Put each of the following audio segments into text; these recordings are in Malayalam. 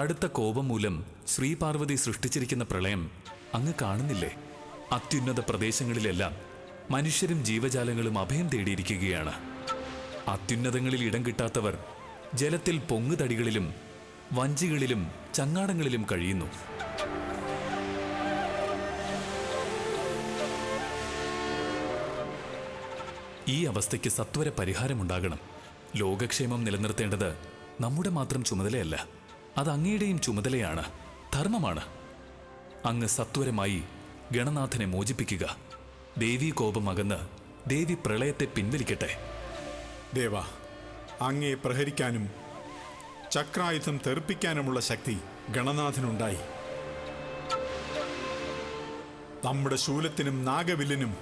കടുത്ത കോപം മൂലം ശ്രീപാർവതി സൃഷ്ടിച്ചിരിക്കുന്ന പ്രളയം അങ്ങ് കാണുന്നില്ലേ? അത്യുന്നത പ്രദേശങ്ങളിലെല്ലാം മനുഷ്യരും ജീവജാലങ്ങളും അഭയം തേടിയിരിക്കുകയാണ്. അത്യുന്നതങ്ങളിൽ ഇടം കിട്ടാത്തവർ ജലത്തിൽ പൊങ്ങുതടികളിലും വഞ്ചികളിലും ചങ്ങാടങ്ങളിലും കഴിയുന്നു. ഈ അവസ്ഥയ്ക്ക് സത്വര പരിഹാരമുണ്ടാകണം. ലോകക്ഷേമം നിലനിർത്തേണ്ടത് നമ്മുടെ മാത്രം ചുമതലയല്ല. അത് അങ്ങയുടെയും ചുമതലയാണ് ധർമ്മമാണ്. അങ്ങ് സത്വരമായി ഗണനാഥനെ മോചിപ്പിക്കുക. ദേവീ കോപം അകന്ന് ദേവി പ്രളയത്തെ പിൻവലിക്കട്ടെ. ദേവ അങ്ങയെ പ്രഹരിക്കാനും ചക്രായുധം തെറിപ്പിക്കാനുമുള്ള ശക്തി ഗണനാഥനുണ്ടായി. നമ്മുടെ ശൂലത്തിനും നാഗവില്ലിനും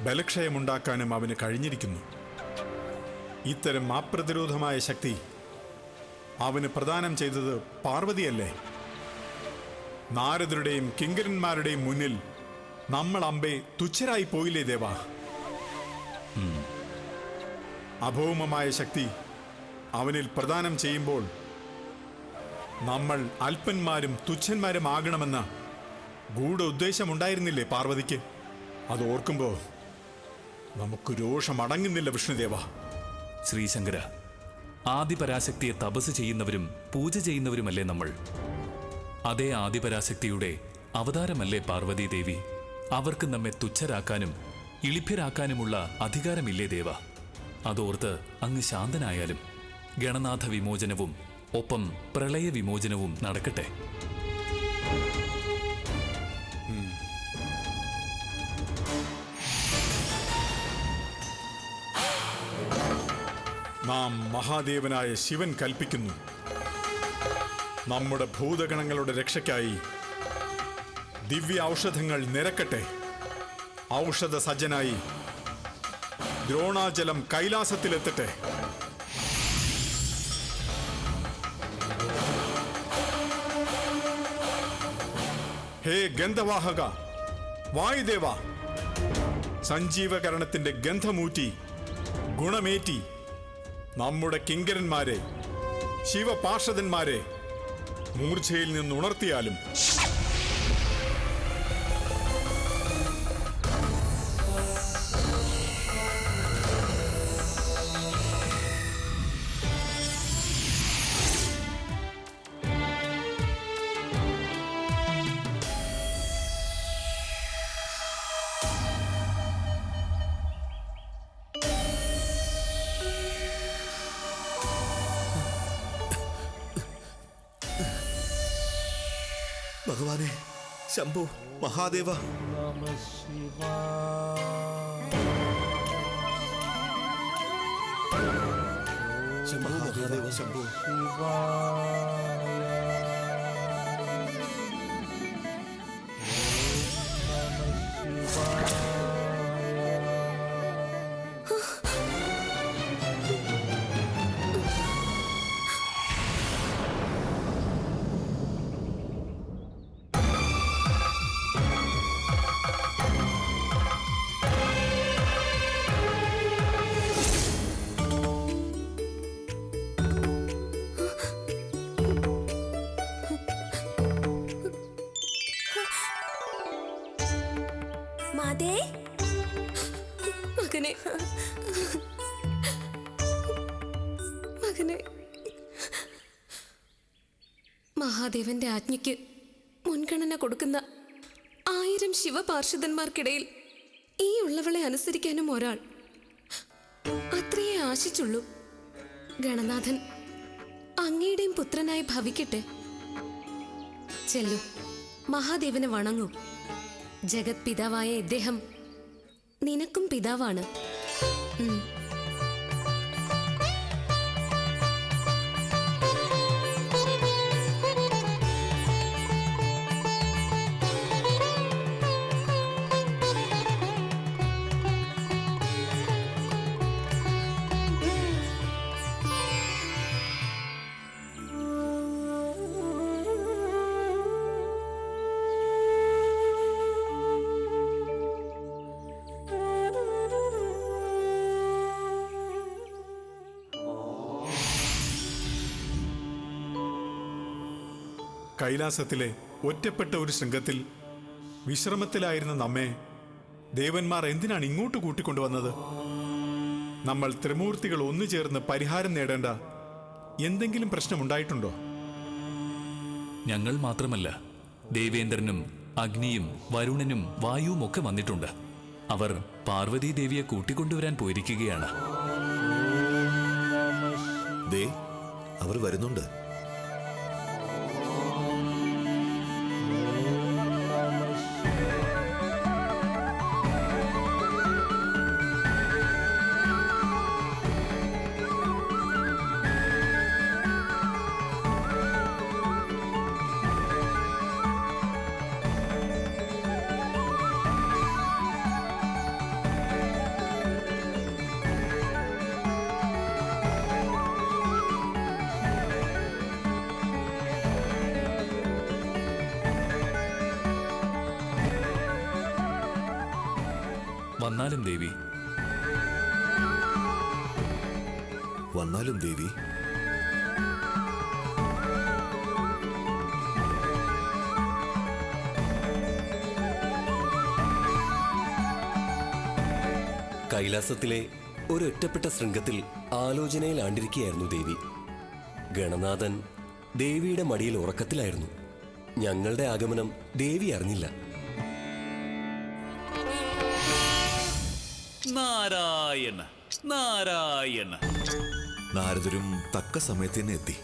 ബലക്ഷയമുണ്ടാക്കാനും അവന് കഴിഞ്ഞിരിക്കുന്നു. ഇത്തരം അപ്രതിരോധമായ ശക്തി അവന് പ്രദാനം ചെയ്തത് പാർവതിയല്ലേ? നാരദരുടെയും കിങ്കരന്മാരുടെയും മുന്നിൽ നമ്മൾ അമ്പെ തുച്ഛരായി പോയില്ലേ ദേവാ? അഭൗമമായ ശക്തി അവനിൽ പ്രദാനം ചെയ്യുമ്പോൾ നമ്മൾ അല്പന്മാരും തുച്ഛന്മാരും ആകണമെന്ന ഗൂഢ ഉദ്ദേശമുണ്ടായിരുന്നില്ലേ പാർവതിക്ക്? അത് ഓർക്കുമ്പോൾ നമുക്ക് രോഷം അടങ്ങുന്നില്ല വിഷ്ണുദേവ. ശ്രീശങ്കര ആദിപരാശക്തിയെ തപസ് ചെയ്യുന്നവരും പൂജ ചെയ്യുന്നവരുമല്ലേ നമ്മൾ? അതേ ആദിപരാശക്തിയുടെ അവതാരമല്ലേ പാർവതീദേവി? അവർക്ക് നമ്മെ തുച്ഛരാക്കാനും ഇളിഭ്യരാക്കാനുമുള്ള അധികാരമില്ലേ ദേവ? അതോർത്ത് അങ്ങ് ശാന്തനായാലും ഗണനാഥ വിമോചനവും ഒപ്പം പ്രളയ വിമോചനവും നടക്കട്ടെ. നാം മഹാദേവനായ ശിവൻ കൽപ്പിക്കുന്നു. നമ്മുടെ ഭൂതഗണങ്ങളുടെ രക്ഷയ്ക്കായി ദിവ്യ ഔഷധങ്ങൾ നിരക്കട്ടെ. ഔഷധ സജ്ജനായി ദ്രോണാജലം കൈലാസത്തിലെത്തട്ടെ. ഹേ ഗന്ധവാഹക വായുദേവ സഞ്ജീവകരണത്തിന്റെ ഗന്ധമൂറ്റി ഗുണമേറ്റി നമ്മുടെ കിങ്കരന്മാരെ ശിവപാർഷദന്മാരെ മൂർച്ഛയിൽ നിന്ന് ശംഭു മഹാദേവ ശംഭു മഹാദേവ ശംഭു മാതേ മകനെ. മകനെ. മഹാദേവന്റെ ആജ്ഞയ്ക്ക് മുൻഗണന കൊടുക്കുന്ന ആയിരം ശിവപാർഷിതന്മാർക്കിടയിൽ ഈ ഉള്ളവളെ അനുസരിക്കാനും ഒരാൾ അത്രയേ ആശിച്ചുള്ളൂ. ഗണനാഥൻ അങ്ങയുടെയും പുത്രനായി ഭവിക്കട്ടെ. ചെല്ലു മഹാദേവനെ വണങ്ങൂ. ജഗത് പിതാവായ ഇദ്ദേഹം നിനക്കും പിതാവാണ്. കൈലാസത്തിലെ ഒറ്റപ്പെട്ട ഒരു ശൃംഗത്തിൽ വിശ്രമത്തിലായിരുന്ന നമ്മെ ദേവന്മാർ എന്തിനാണ് ഇങ്ങോട്ട് കൂട്ടിക്കൊണ്ടുവന്നത്? നമ്മൾ ത്രിമൂർത്തികൾ ഒന്നു ചേർന്ന് പരിഹാരം നേടേണ്ട എന്തെങ്കിലും പ്രശ്നമുണ്ടായിട്ടുണ്ടോ? ഞങ്ങൾ മാത്രമല്ല ദേവേന്ദ്രനും അഗ്നിയും വരുണനും വായുവും ഒക്കെ വന്നിട്ടുണ്ട്. അവർ പാർവതി ദേവിയെ കൂട്ടിക്കൊണ്ടുവരാൻ പോയിരിക്കുകയാണ്. ദേ അവർ വരുന്നുണ്ട്. വന്നാലും ദേവി. വന്നാലും ദേവി. കൈലാസത്തിലെ ഒരൊറ്റപ്പെട്ട ശൃംഗത്തിൽ ആലോചനയിലാണ്ടിരിക്കുകയായിരുന്നു ദേവി. ഗണനാഥൻ ദേവിയുടെ മടിയിൽ ഉറക്കത്തിലായിരുന്നു. ഞങ്ങളുടെ ആഗമനം ദേവി അറിഞ്ഞില്ല. നാരായണ നാരായണ. നാരദരും തക്ക സമയത്ത് തന്നെ എത്തി.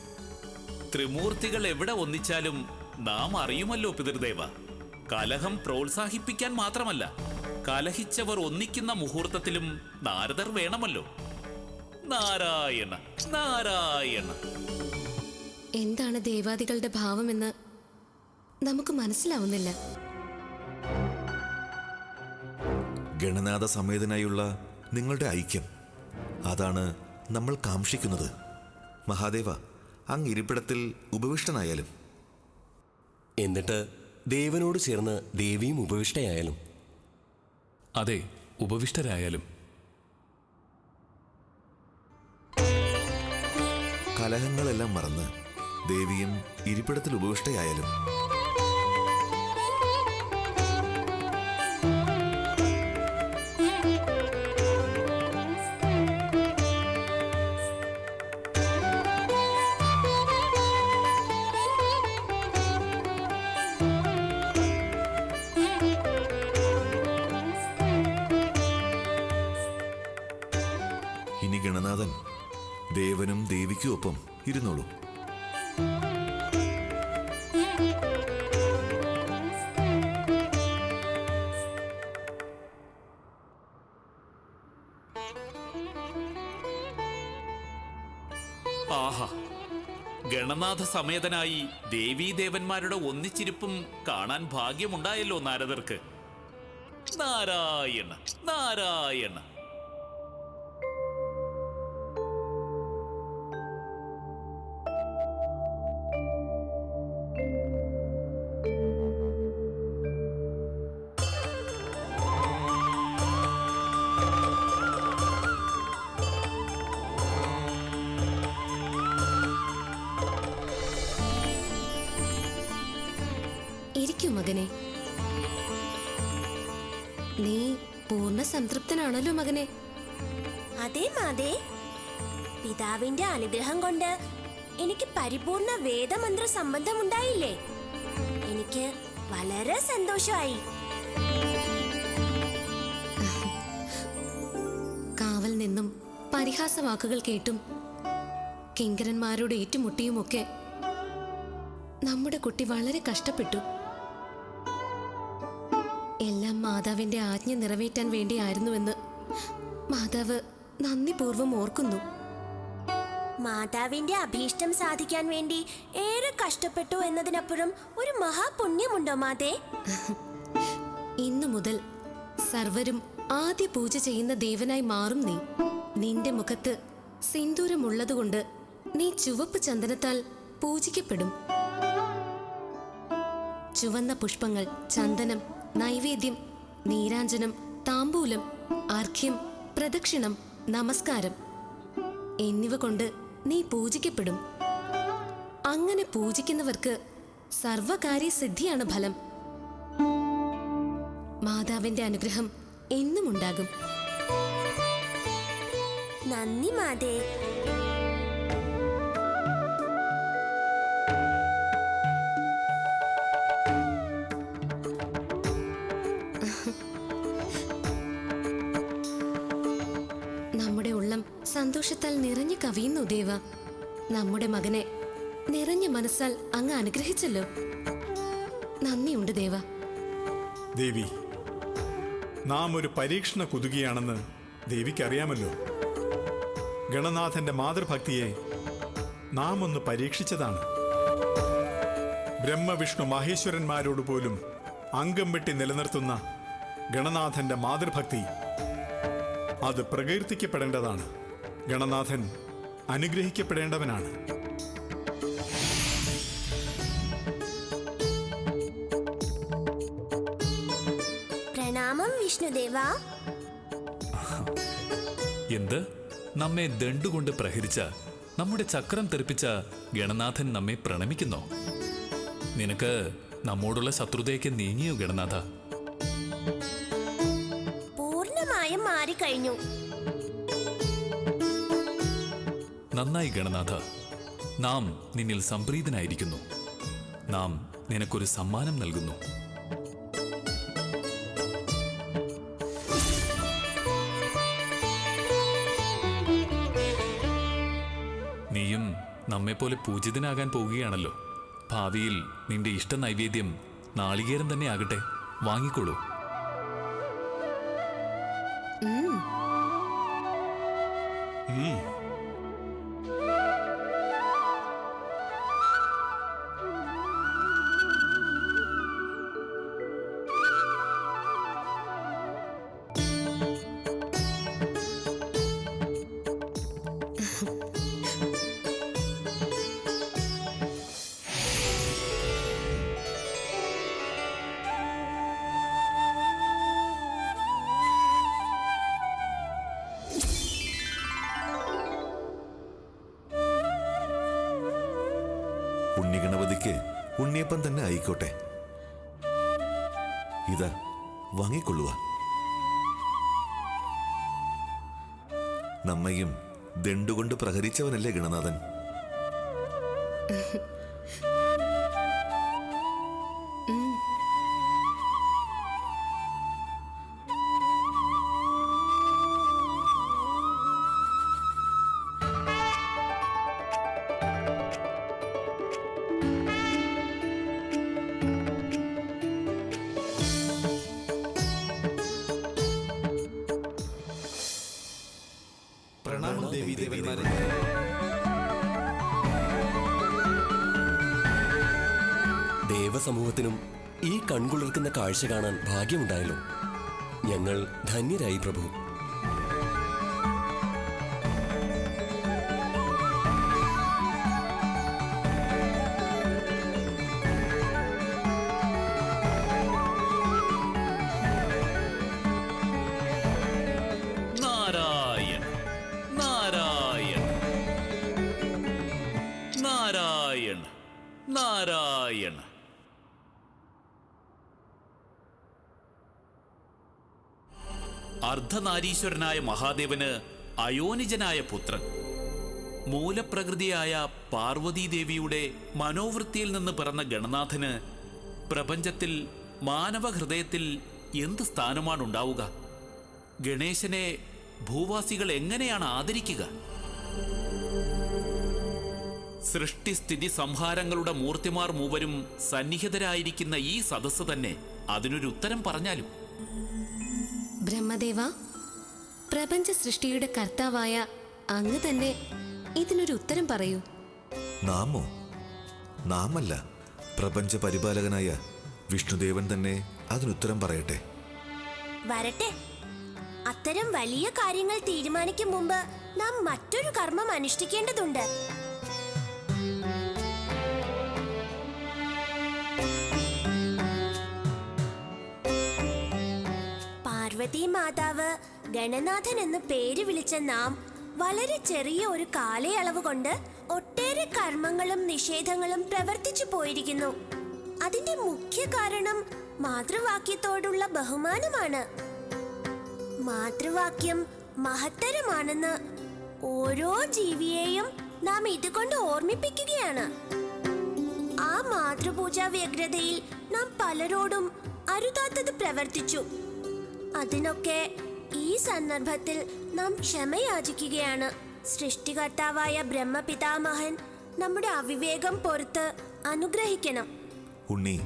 ത്രിമൂർത്തികൾ എവിടെ ഒന്നിച്ചാലും നാം അറിയുമല്ലോ പിതൃദേവ. കലഹം പ്രോത്സാഹിപ്പിക്കാൻ മാത്രമല്ല കലഹിച്ചവർ ഒന്നിക്കുന്ന മുഹൂർത്തത്തിലും നാരദർ വേണമല്ലോ. നാരായണ നാരായണ. എന്താണ് ദേവാദികളുടെ ഭാവമെന്ന് നമുക്ക് മനസ്സിലാവുന്നില്ല. ഗണനാഥ സമേതനായുള്ള നിങ്ങളുടെ ഐക്യം. അതാണ് നമ്മൾ കാക്ഷിക്കുന്നത്. മഹാദേവ അങ്ങ് ഇരിപ്പിടത്തിൽ ഉപവിഷ്ടനായാലും. എന്നിട്ട് ദേവനോട് ചേർന്ന് ദേവിയും ഉപവിഷ്ടയായാലും. അതെ ഉപവിഷ്ടരായാലും. കലഹങ്ങളെല്ലാം മറന്ന് ദേവിയും ഇരിപ്പിടത്തിൽ ഉപവിഷ്ടയായാലും. ദേവനും ദേവിക്കും ഒപ്പം ഇരുന്നോളൂ. ആഹാ. ഗണനാഥ സമേതനായി ദേവീദേവന്മാരുടെ ഒന്നിച്ചിരിപ്പും കാണാൻ ഭാഗ്യമുണ്ടായല്ലോ നാരദർക്ക്. നാരായണ നാരായണ. നീ പൂർണ സംതൃപ്തനാണല്ലോ മകനെ. അതെ മാതേ. പിതാവിന്റെ അനുഗ്രഹം കൊണ്ട് എനിക്ക് പരിപൂർണ വേദമന്ത്ര സംബന്ധം ഉണ്ടായില്ലേ എനിക്ക് വളരെ സന്തോഷമായി. കാവൽ നിന്നും പരിഹാസ വാക്കുകൾ കേട്ടും കിങ്കരന്മാരോട് ഏറ്റുമുട്ടിയുമൊക്കെ നമ്മുടെ കുട്ടി വളരെ കഷ്ടപ്പെട്ടു. എല്ലാം മാതാവിന്റെ ആജ്ഞ നിറവേറ്റാൻ വേണ്ടിയായിരുന്നുവെന്ന് മാതാവ് നന്ദിപൂർവം ഓർക്കുന്നു. മാതാവിന്റെ അഭീഷ്ടം സാധിക്കാൻ വേണ്ടി ഏറെ കഷ്ടപ്പെട്ടു എന്നതിനപ്പുറം ഒരു മഹാപുണ്യമുണ്ടോ മാതേ? ഇന്നു മുതൽ സർവരും ആദ്യ പൂജ ചെയ്യുന്ന ദേവനായി മാറും നീ. നിന്റെ മുഖത്ത് സിന്ദൂരമുള്ളതുകൊണ്ട് നീ ചുവപ്പ് ചന്ദനത്താൽ പൂജിക്കപ്പെടും. ചുവന്ന പുഷ്പങ്ങൾ ചന്ദനം നൈവേദ്യം നീരാഞ്ജനം താമ്പൂലം അർഘ്യം പ്രദക്ഷിണം നമസ്കാരം എന്നിവ കൊണ്ട് നീ പൂജിക്കപ്പെടും. അങ്ങനെ പൂജിക്കുന്നവർക്ക് സർവകാര്യ സിദ്ധിയാണ് ഫലം. മാതാവിന്റെ അനുഗ്രഹം എന്നും ഉണ്ടാകും. നന്ദി മാതേ. സന്തോഷത്താൽ നിറഞ്ഞു കവിയുന്നു ദേവ. നമ്മുടെ മകനെ നിറഞ്ഞ മനസ്സാൽ അങ്ങ് അനുഗ്രഹിച്ചല്ലോ. നന്ദിയുണ്ട് ദേവ. ദേവി നാം ഒരു പരീക്ഷണ കുതുകിയാണെന്ന് ദേവിക്കറിയാമല്ലോ. ഗണനാഥന്റെ മാതൃഭക്തിയെ നാം ഒന്ന് പരീക്ഷിച്ചതാണ്. ബ്രഹ്മവിഷ്ണു മഹേശ്വരന്മാരോട് പോലും അംഗം വെട്ടി നിലനിർത്തുന്ന ഗണനാഥന്റെ മാതൃഭക്തി അത് പ്രകീർത്തിക്കപ്പെടേണ്ടതാണ്. ഗണനാഥൻ അനുഗ്രഹിക്കപ്പെടേണ്ടവനാണ്. പ്രണാമം വിഷ്ണുദേവ. എന്ത്? നമ്മെ ദണ്ടുകൊണ്ട് പ്രഹരിച്ച നമ്മുടെ ചക്രം തെറിപ്പിച്ച ഗണനാഥൻ നമ്മെ പ്രണമിക്കുന്നു. നിനക്ക് നമ്മോടുള്ള ശത്രുതയൊക്കെ നീങ്ങിയോ ഗണനാഥ? പൂർണമായും മാറിക്കഴിഞ്ഞു. നന്നായി ഗണനാഥ. നാം നിന്നിൽ സംപ്രീതനായിരിക്കുന്നു. നാം നിനക്കൊരു സമ്മാനം നൽകുന്നു. നീയും നമ്മെപ്പോലെ പൂജിതനാകാൻ പോവുകയാണല്ലോ. ഭാവിയിൽ നിന്റെ ഇഷ്ട നൈവേദ്യം നാളികേരം തന്നെ ആകട്ടെ. വാങ്ങിക്കോളൂ ഉണ്ണിയപ്പൻ തന്നെ ആയിക്കോട്ടെ. ഇതാ വാങ്ങിക്കൊള്ളുക. നമ്മയും ദണ്ടുകൊണ്ട് പ്രഹരിച്ചവനല്ലേ ഗണനാഥൻ? ദേവസമൂഹത്തിനും ഈ കൺകുളിർക്കുന്ന കാഴ്ച കാണാൻ ഭാഗ്യമുണ്ടായല്ലോ. ഞങ്ങൾ ധന്യരായി പ്രഭു. അർദ്ധനാരീശ്വരനായ മഹാദേവന് അയോനിജനായ പുത്രൻ. മൂലപ്രകൃതിയായ പാർവതീദേവിയുടെ മനോവൃത്തിയിൽ നിന്ന് പിറന്ന ഗണനാഥന് പ്രപഞ്ചത്തിൽ മാനവഹൃദയത്തിൽ എന്ത് സ്ഥാനമാണ് ഉണ്ടാവുക ഗണേശനെ ഭൂവാസികൾ എങ്ങനെയാണ് ആദരിക്കുക? സൃഷ്ടിസ്ഥിതി സംഹാരങ്ങളുടെ മൂർത്തിമാർ മൂവരും സന്നിഹിതരായിരിക്കുന്ന ഈ സദസ്സ് തന്നെ അതിനൊരു ഉത്തരം പറഞ്ഞാലും. ബ്രഹ്മദേവ പ്രപഞ്ച സൃഷ്ടിയുടെ കർത്താവായ അങ്ങ് തന്നെ ഇതിനൊരു ഉത്തരം പറയൂ. നാമോ? നാമല്ല. പ്രപഞ്ച പരിപാലകനായ വിഷ്ണുദേവൻ തന്നെ അതിനുത്തരം പറയട്ടെ. വരട്ടെ. അത്തരം വലിയ കാര്യങ്ങൾ തീരുമാനിക്കും മുമ്പ് നാം മറ്റൊരു കർമ്മം അനുഷ്ഠിക്കേണ്ടതുണ്ട്. പാർവതി മാതാവ് ഗണനാഥൻ എന്ന് പേര് വിളിച്ച നാം വളരെ ചെറിയ ഒരു കാലയളവ് കൊണ്ട് ഒട്ടേറെ കർമ്മങ്ങളും നിഷേധങ്ങളും പ്രവർത്തിച്ചു പോയിരിക്കുന്നു. അതിന്റെ മുഖ്യ കാരണം മാതൃവാക്യത്തോടുള്ള ബഹുമാനമാണ്. മാതൃവാക്യം മഹത്തരമാണെന്ന് ഓരോ ജീവിയെയും നാം ഇതുകൊണ്ട് ഓർമ്മിപ്പിക്കുകയാണ്. ആ മാതൃപൂജാ വ്യഗ്രതയിൽ നാം പലരോടും അരുതാത്തത് പ്രവർത്തിച്ചു. അതിനൊക്കെ ഈ സന്ദർഭത്തിൽ നാം ക്ഷമയാചിക്കുകയാണ്. സൃഷ്ടികർത്താവായ ബ്രഹ്മപിതാമഹൻ നമ്മുടെ അവിവേകം പൊറത്ത് അനുഗ്രഹിക്കണം. ഉണ്ണി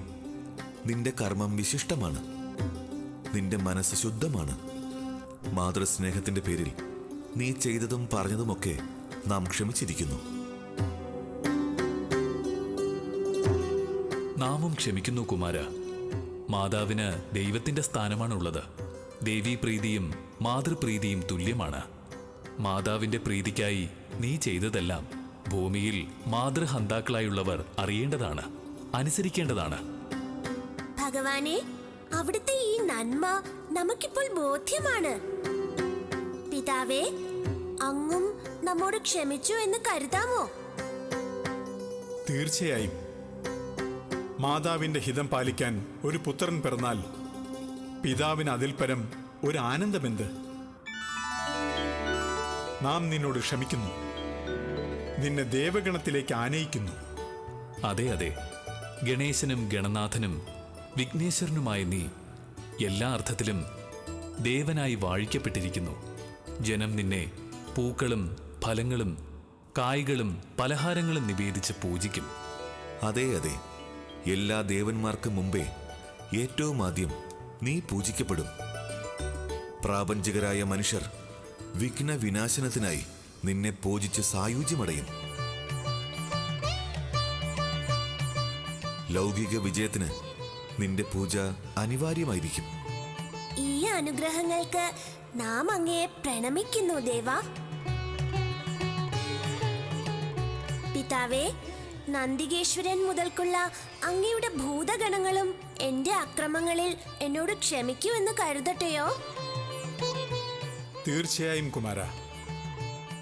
നിന്റെ കർമ്മം വിശിഷ്ടമാണ്. നിന്റെ മനസ്സ് ശുദ്ധമാണ്. മാതൃസ്നേഹത്തിന്റെ പേരിൽ നീ ചെയ്തതും പറഞ്ഞതുമൊക്കെ നാം ക്ഷമിച്ചിരിക്കുന്നു. നാമും ക്ഷമിക്കുന്നു കുമാര. മാതാവിന് ദൈവത്തിന്റെ സ്ഥാനമാണുള്ളത്. ദേവീപ്രീതിയും മാതൃപ്രീതിയും തുല്യമാണ്. മാതാവിന്റെ പ്രീതിക്കായി നീ ചെയ്തതെല്ലാം ഭൂമിയിൽ മാതൃഹന്താക്കളായുള്ളവർ അറിയേണ്ടതാണ് അനുസരിക്കേണ്ടതാണ്. ഭഗവാനെ അവിടുത്തെ ഈ നന്മ നമുക്കിപ്പോൾ ബോധ്യമാണ്. പിതാവേ അങ്ങും നമ്മോട് ക്ഷമിച്ചു എന്ന് കരുതാമോ? തീർച്ചയായും. മാതാവിന്റെ ഹിതം പാലിക്കാൻ ഒരു പുത്രൻ പിറന്നാൽ പിതാവിന് അതിൽ പരം ഒരു ആനന്ദമെന്ത്? നാം നിന്നോട് ക്ഷമിക്കുന്നു. നിന്നെ ദേവഗണത്തിലേക്ക് ആനയിക്കുന്നു. അതെ അതെ. ഗണേശനും ഗണനാഥനും വിഘ്നേശ്വരനുമായ നീ എല്ലാ അർത്ഥത്തിലും ദേവനായി വാഴിക്കപ്പെട്ടിരിക്കുന്നു. ജനം നിന്നെ പൂക്കളും ഫലങ്ങളും കായ്കളും പലഹാരങ്ങളും നിവേദിച്ച് പൂജിക്കും. അതെ അതെ. എല്ലാ ദേവന്മാർക്കും മുമ്പേ ഏറ്റവും ആദ്യം നീ പൂജിക്കപ്പെടും. പ്രാപഞ്ചികരായ മനുഷ്യർ വിഘ്ന വിനാശനത്തിനായി നിന്നെ പൂജിച്ച് സായുജ്യമടയും. ലൗകിക വിജയത്തിന് നിന്റെ പൂജ അനിവാര്യമായിരിക്കും. ഈ അനുഗ്രഹങ്ങൾക്ക് നാം അങ്ങയെ പ്രണമിക്കുന്നു ദേവ. പിതാവേ നന്ദികേശ്വരൻ മുതൽക്കുള്ള അങ്ങയുടെ ഭൂതഗണങ്ങളും എന്റെ അക്രമങ്ങളിൽ എന്നോട് ക്ഷമിക്കൂ എന്ന് കരുതട്ടെയോ? തീർച്ചയായും കുമാര.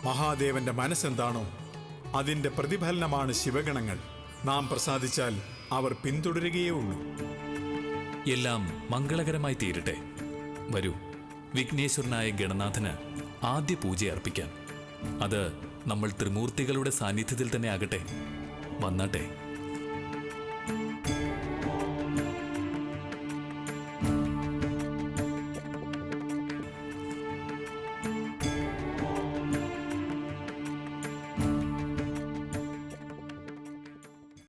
മഹാദേവന്റെ മനസ്സെന്താണോ അതിന്റെ പ്രതിഫലനമാണ് ശിവഗണങ്ങൾ. നാം പ്രസാദിച്ചാൽ അവർ പിന്തുടരുകയേ ഉള്ളൂ. എല്ലാം മംഗളകരമായി തീരട്ടെ. വരൂ വിഘ്നേശ്വരനായ ഗണനാഥന് ആദ്യ പൂജ അർപ്പിക്കാം. അത് നമ്മൾ ത്രിമൂർത്തികളുടെ സാന്നിധ്യത്തിൽ തന്നെ ആകട്ടെ. വന്നാട്ടെ.